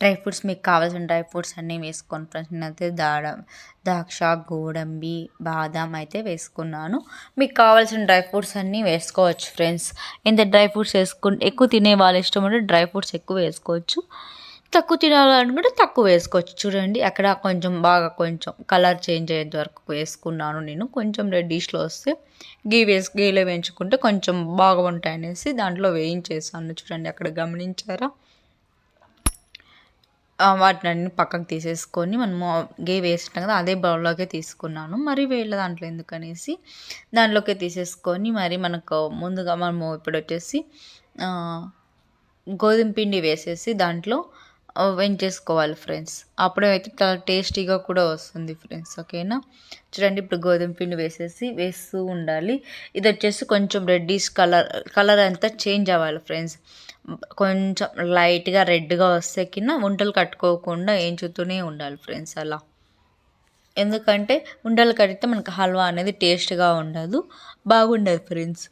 Dry fruits మీకు కావాల్సిన dry fruits అన్నీ వేసుకొని ఫ్రెండ్స్ నేనైతే దాడ ద్రాక్ష గోడంబి బాదాం అయితే వేసుకున్నాను. మీకు కావాల్సిన డ్రై ఫ్రూట్స్ అన్నీ వేసుకోవచ్చు ఫ్రెండ్స్. ఇంత డ్రై ఫ్రూట్స్ వేసుకుంటే ఎక్కువ తినే వాళ్ళ ఇష్టం ఉంటే డ్రై ఫ్రూట్స్ ఎక్కువ వేసుకోవచ్చు. తక్కువ తినాలనుకుంటే తక్కువ వేసుకోవచ్చు. చూడండి అక్కడ కొంచెం బాగా కొంచెం కలర్ చేంజ్ అయ్యేంత వరకు వేసుకున్నాను నేను. కొంచెం రెడ్డిష్లో వస్తే గీ వేసి గీలో వేయించుకుంటే కొంచెం బాగా ఉంటాయనేసి దాంట్లో వేయించేసాను చూడండి అక్కడ గమనించారా? వాటిని అన్ని పక్కకు తీసేసుకొని మనము గే వేసినాం కదా అదే బౌల్లోకే తీసుకున్నాను. మరి వేళ్ళ దాంట్లో ఎందుకనేసి దాంట్లోకి తీసేసుకొని మరి మనకు ముందుగా మనము ఇప్పుడు వచ్చేసి గోధుమ పిండి వేసేసి దాంట్లో వేయించేసుకోవాలి ఫ్రెండ్స్. అప్పుడే అయితే చాలా టేస్టీగా కూడా వస్తుంది ఫ్రెండ్స్ ఓకేనా? చూడండి ఇప్పుడు గోధుమ పిండి వేసేసి వేస్తూ ఉండాలి. ఇది వచ్చేసి కొంచెం రెడ్డిష్ కలర్ కలర్ అంతా చేంజ్ అవ్వాలి ఫ్రెండ్స్. కొంచెం లైట్గా రెడ్గా వస్తే కింద వంటలు కట్టుకోకుండా ఏంచుతూనే ఉండాలి ఫ్రెండ్స్ అలా. ఎందుకంటే ఉండలు కడితే మనకు హల్వా అనేది టేస్ట్గా ఉండదు. బాగుండదు ఫ్రెండ్స్.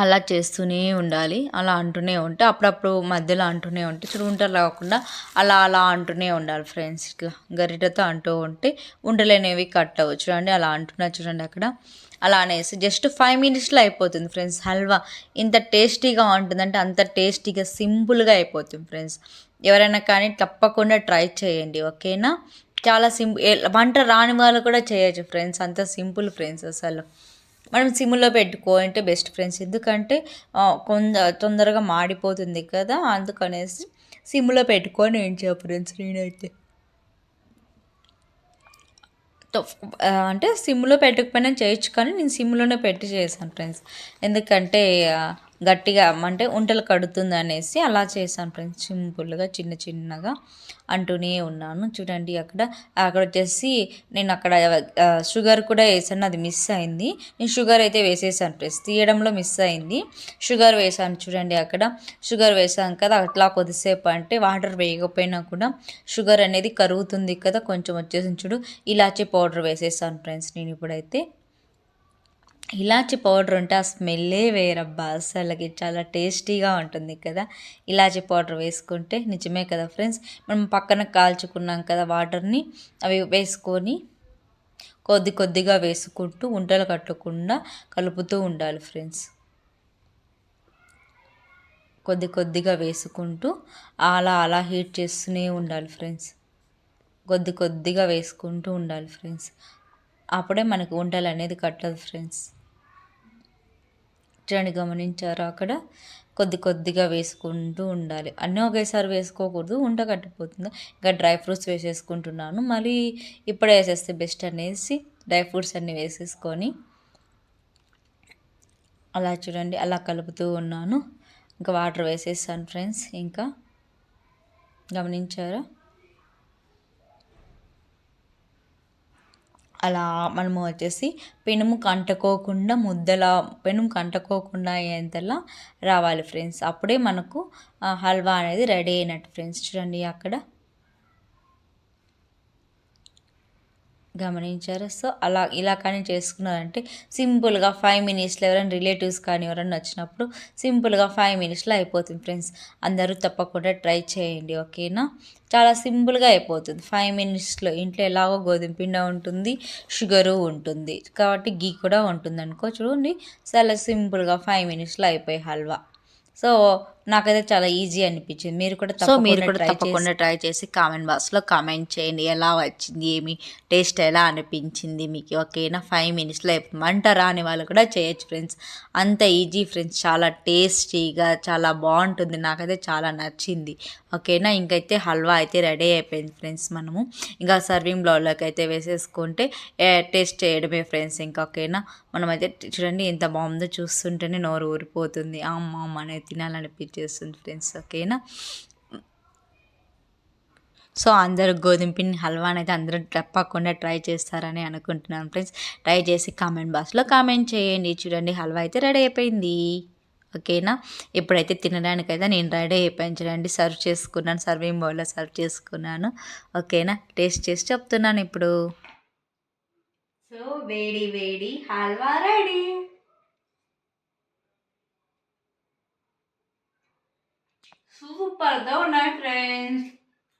అలా చేస్తూనే ఉండాలి. అలా అంటూనే ఉంటే అప్పుడప్పుడు మధ్యలో అంటూనే ఉంటే చూడు ఉండలు రాకుండా అలా అలా అంటూనే ఉండాలి ఫ్రెండ్స్ ఇట్లా గరిటతో అంటూ ఉంటే ఉండలేనివి కట్ అవ్వచ్చు. చూడండి అలా అంటున్నా చూడండి అక్కడ. అలా అనేసి జస్ట్ ఫైవ్ మినిట్స్లో అయిపోతుంది ఫ్రెండ్స్ హల్వా ఇంత టేస్టీగా ఉంటుందంటే అంత టేస్టీగా సింపుల్గా అయిపోతుంది ఫ్రెండ్స్ ఎవరైనా కానీ తప్పకుండా ట్రై చేయండి ఓకేనా చాలా సింపుల్ వంట రాని వాళ్ళు కూడా చేయొచ్చు ఫ్రెండ్స్ అంత సింపుల్ ఫ్రెండ్స్ అసలు. మనం సిమ్లో పెట్టుకోవాలంటే బెస్ట్ ఫ్రెండ్స్ ఎందుకంటే కొంద తొందరగా మాడిపోతుంది కదా అందుకనేసి సిమ్లో పెట్టుకొని ఏం చేయ ఫ్రెండ్స్ నేనైతే. అంటే సిమ్లో పెట్టకపోయినా చేయొచ్చు కానీ నేను సిమ్లోనే పెట్టి చేశాను ఫ్రెండ్స్ ఎందుకంటే గట్టిగా అంటే ఉంటలు కడుతుంది అనేసి అలా చేశాను ఫ్రెండ్స్. సింపుల్గా చిన్న చిన్నగా అంటూనే ఉన్నాను. చూడండి అక్కడ అక్కడ వచ్చేసి నేను అక్కడ షుగర్ కూడా వేసాను. అది మిస్ అయింది. నేను షుగర్ అయితే వేసేసాను ఫ్రెండ్స్. తీయడంలో మిస్ అయింది. షుగర్ వేసాను చూడండి అక్కడ. షుగర్ వేసాను కదా అట్లా కొద్దిసేపు అంటే వాటర్ వేయకపోయినా కూడా షుగర్ అనేది కరుగుతుంది కదా కొంచెం వచ్చేసి చూడు. ఇలాచీ పౌడర్ వేసేసాను ఫ్రెండ్స్ నేను ఇప్పుడైతే. ఇలాచి పౌడర్ ఉంటే ఆ స్మెల్లే వేరబ్బా. అసలుకి చాలా టేస్టీగా ఉంటుంది కదా. ఇలాచి పౌడర్ వేసుకుంటే నిజమే కదా ఫ్రెండ్స్. మనం పక్కన కాల్చుకున్నాం కదా వాటర్ని అవి వేసుకొని కొద్ది కొద్దిగా వేసుకుంటూ ఉంటలు కట్టకుండా కలుపుతూ ఉండాలి ఫ్రెండ్స్. కొద్ది కొద్దిగా వేసుకుంటూ అలా అలా హీట్ చేస్తూనే ఉండాలి ఫ్రెండ్స్. కొద్ది కొద్దిగా వేసుకుంటూ ఉండాలి ఫ్రెండ్స్. అప్పుడే మనకు వంటలు అనేది కట్టదు ఫ్రెండ్స్. చూడండి గమనించారా అక్కడ? కొద్ది కొద్దిగా వేసుకుంటూ ఉండాలి. అన్నీ ఒకేసారి వేసుకోకూడదు. ఉంట కట్టిపోతుంది. ఇంకా డ్రై ఫ్రూట్స్ వేసేసుకుంటున్నాను. మళ్ళీ ఇప్పుడే వేసేస్తే బెస్ట్ అనేసి డ్రై ఫ్రూట్స్ అన్నీ వేసేసుకొని అలా చూడండి. అలా కలుపుతూ ఉన్నాను. ఇంకా వాటర్ వేసేసాను ఫ్రెండ్స్. ఇంకా గమనించారా? అలా మనము వచ్చేసి పెనుము కంటుకోకుండా ముద్దలా పెనుము కంటుకోకుండా అయ్యేంతలా రావాలి ఫ్రెండ్స్. అప్పుడే మనకు హల్వా అనేది రెడీ అయినట్టు ఫ్రెండ్స్. చూడండి అక్కడ. గమనించారు. సో అలా ఇలా కానీ చేసుకున్నారంటే సింపుల్గా ఫైవ్ మినిట్స్లో ఎవరైనా రిలేటివ్స్ కానీ ఎవరైనా వచ్చినప్పుడు సింపుల్గా ఫైవ్ మినిట్స్లో అయిపోతుంది ఫ్రెండ్స్. అందరూ తప్పకుండా ట్రై చేయండి ఓకేనా? చాలా సింపుల్గా అయిపోతుంది. ఫైవ్ మినిట్స్లో ఇంట్లో ఎలాగో గోధుమ పిండి ఉంటుంది షుగరు ఉంటుంది. కాబట్టి గీ కూడా ఉంటుంది అనుకో చూడండి. చాలా సింపుల్గా ఫైవ్ మినిట్స్లో అయిపోయి హల్వా. సో నాకైతే చాలా ఈజీ అనిపించింది. మీరు కూడా సో మీరు కూడా తప్పకుండా ట్రై చేసి కామెంట్ బాక్స్లో కామెంట్ చేయండి. ఎలా వచ్చింది ఏమి? టేస్ట్ ఎలా అనిపించింది మీకు? ఓకేనా ఫైవ్ మినిట్స్లో మంట రాని వాళ్ళు కూడా చేయొచ్చు ఫ్రెండ్స్ అంత ఈజీ ఫ్రెండ్స్ చాలా టేస్టీగా చాలా బాగుంటుంది. నాకైతే చాలా నచ్చింది. ఓకేనా ఇంకైతే హల్వా అయితే రెడీ అయిపోయింది ఫ్రెండ్స్ మనము. ఇంకా సర్వింగ్ బ్లౌజ్లోకి అయితే వేసేసుకుంటే టేస్ట్ చేయడమే ఫ్రెండ్స్ ఇంకా ఓకేనా మనమైతే చూడండి ఎంత బాగుందో చూస్తుంటేనే నోరు ఊరిపోతుంది. అమ్మ అమ్మ అనేది తినాలనిపించింది. చేస్తుంది ఫ్రెండ్స్ ఓకేనా సో అందరూ గోధుమ పిండి హల్వాని అయితే అందరూ తప్పకుండా ట్రై చేస్తారని అనుకుంటున్నాను ఫ్రెండ్స్ ట్రై చేసి కామెంట్ బాక్స్లో కామెంట్ చేయండి. చూడండి హల్వా అయితే రెడీ అయిపోయింది. ఓకేనా ఇప్పుడైతే తినడానికైతే నేను రెడీ అయిపోయాను. చూడండి సర్వ్ చేసుకున్నాను. సర్వింగ్ బౌల్లో సర్వ్ చేసుకున్నాను. ఓకేనా టేస్ట్ చేసి చెప్తున్నాను ఇప్పుడు. సో వేడి వేడి హల్వా రెడీ సూపర్గా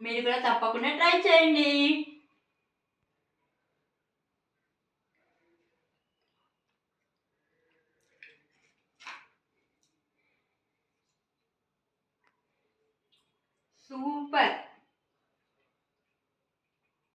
మీరు కూడా తప్పకుండా ట్రై చేయండి. సూపర్.